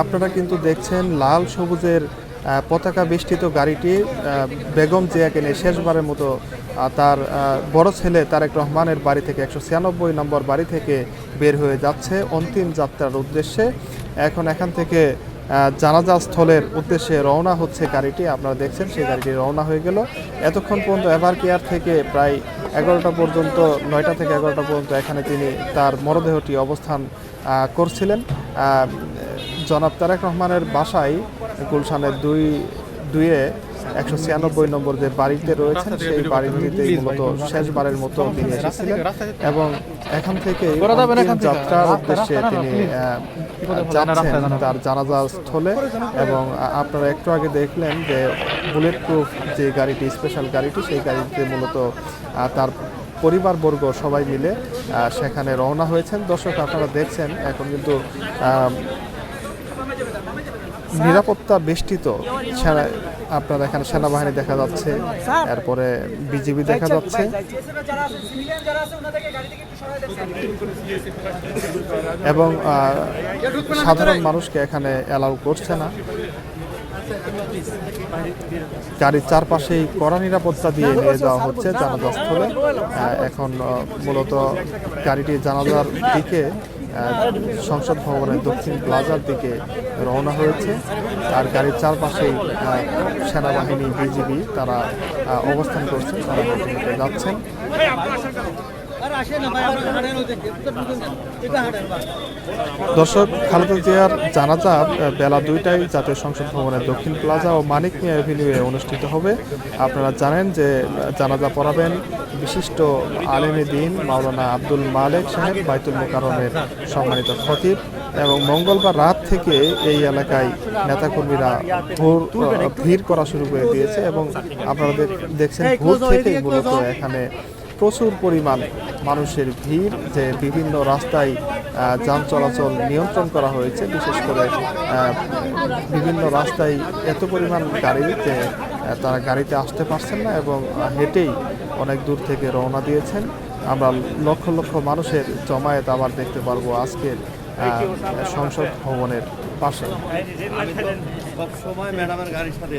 আপনারা কিন্তু দেখছেন লাল সবুজের পতাকা বেষ্টিত গাড়িটি বেগম জিয়াকে নিয়ে শেষবারের মতো তার বড় ছেলে তারেক রহমানের বাড়ি থেকে একশো ছিয়ানব্বই নম্বর বাড়ি থেকে বের হয়ে যাচ্ছে অন্তিম যাত্রার উদ্দেশ্যে। এখন এখান থেকে জানাজা স্থলের উদ্দেশ্যে রওনা হচ্ছে গাড়িটি, আপনারা দেখছেন সেই গাড়িটি রওনা হয়ে গেল। এতক্ষণ পর্যন্ত এভার কেয়ার থেকে প্রায় এগারোটা পর্যন্ত, নয়টা থেকে এগারোটা পর্যন্ত এখানে তিনি তার মরদেহটি অবস্থান করছিলেন। জনাব তারেক রহমানের বাসায় গুলশানের দুই দুইয়ে একশো ছিয়ানব্বই নম্বর যে বাড়িতে রয়েছেন সেই বাড়িটিতে মূলত শেষবারের মতো তিনি এসেছিলেন। এবং এখান থেকে যাত্রার উদ্দেশ্যে তিনি যাচ্ছেন তার জানাজা স্থলে। এবং আপনারা একটু আগে দেখলেন যে বুলেট প্রুফ যে গাড়িটি স্পেশাল গাড়িটি সেই গাড়িতে মূলত তার পরিবারবর্গ সবাই মিলে সেখানে রওনা হয়েছেন। দর্শক আপনারা দেখছেন এখন কিন্তু আহ, নিরাপত্তা বেষ্টিত সেনা, আপনারা এখানে সেনাবাহিনী দেখা যাচ্ছে, এরপরে বিজিবি দেখা যাচ্ছে। এবং সাধারণ মানুষকে এখানে অ্যালাউ করছে না। গাড়ির চারপাশেই কড়া নিরাপত্তা দিয়ে নিয়ে যাওয়া হচ্ছে জানাজা স্থলে। এখন মূলত গাড়িটি জানাজার দিকে সংসদ ভবনের দক্ষিণ প্লাজার দিকে রওনা হয়েছে। আর গাড়ির চারপাশেই সেনাবাহিনী, বিজিবি তারা অবস্থান করছেন তারা যাচ্ছেন। দর্শক খালেদা জিয়ার জানাজা বেলা দুইটায় জাতীয় সংসদ ভবনের দক্ষিণ প্লাজা ও মানিক মিয়া এভিনিউয়ে অনুষ্ঠিত হবে। আপনারা জানেন যে জানাজা পড়াবেন বিশিষ্ট আলেমী দিন মাওলানা আব্দুল মালেক সাহেব বাইতুল মোকারমের সম্মানিত খতিব এবং মঙ্গলবার রাত থেকে এই এলাকায় নেতাকর্মীরা ভোর- ভিড় করা শুরু করে দিয়েছে এবং আপনারা দেখছেন ভোর থেকেই মূলত এখানে প্রচুর পরিমাণ মানুষের ভিড় যে বিভিন্ন রাস্তায় যান চলাচল নিয়ন্ত্রণ করা হয়েছে। বিশেষ করে বিভিন্ন রাস্তায় এত পরিমাণ গাড়ি যে তারা গাড়িতে আসতে পারছেন না এবং হেঁটেই অনেক দূর থেকে রওনা দিয়েছেন। আমরা লক্ষ লক্ষ মানুষের জমায়েত আবার দেখতে পারব আজকের সংসদ ভবনের পাশে। সময় ম্যাডামের গাড়ির সাথে।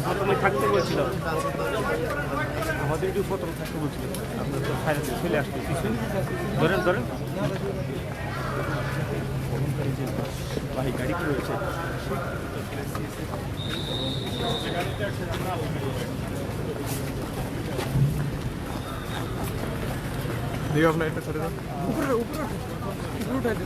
প্রথমে থাকতে বলছিল আমাদের একটু প্রথমে থাকতে বলছিল আপনার তো ফাইনালে চলে আসতে ধরেন ধরেন। ভাই গাড়ি কি রয়েছে? নিচের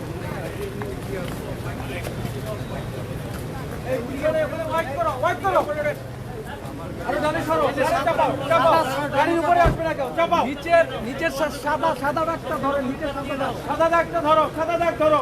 নিচের সাদা সাদা দাগটা ধরো নিচের সাদা দাগ দাগটা ধরো সাদা দাগ ধরো।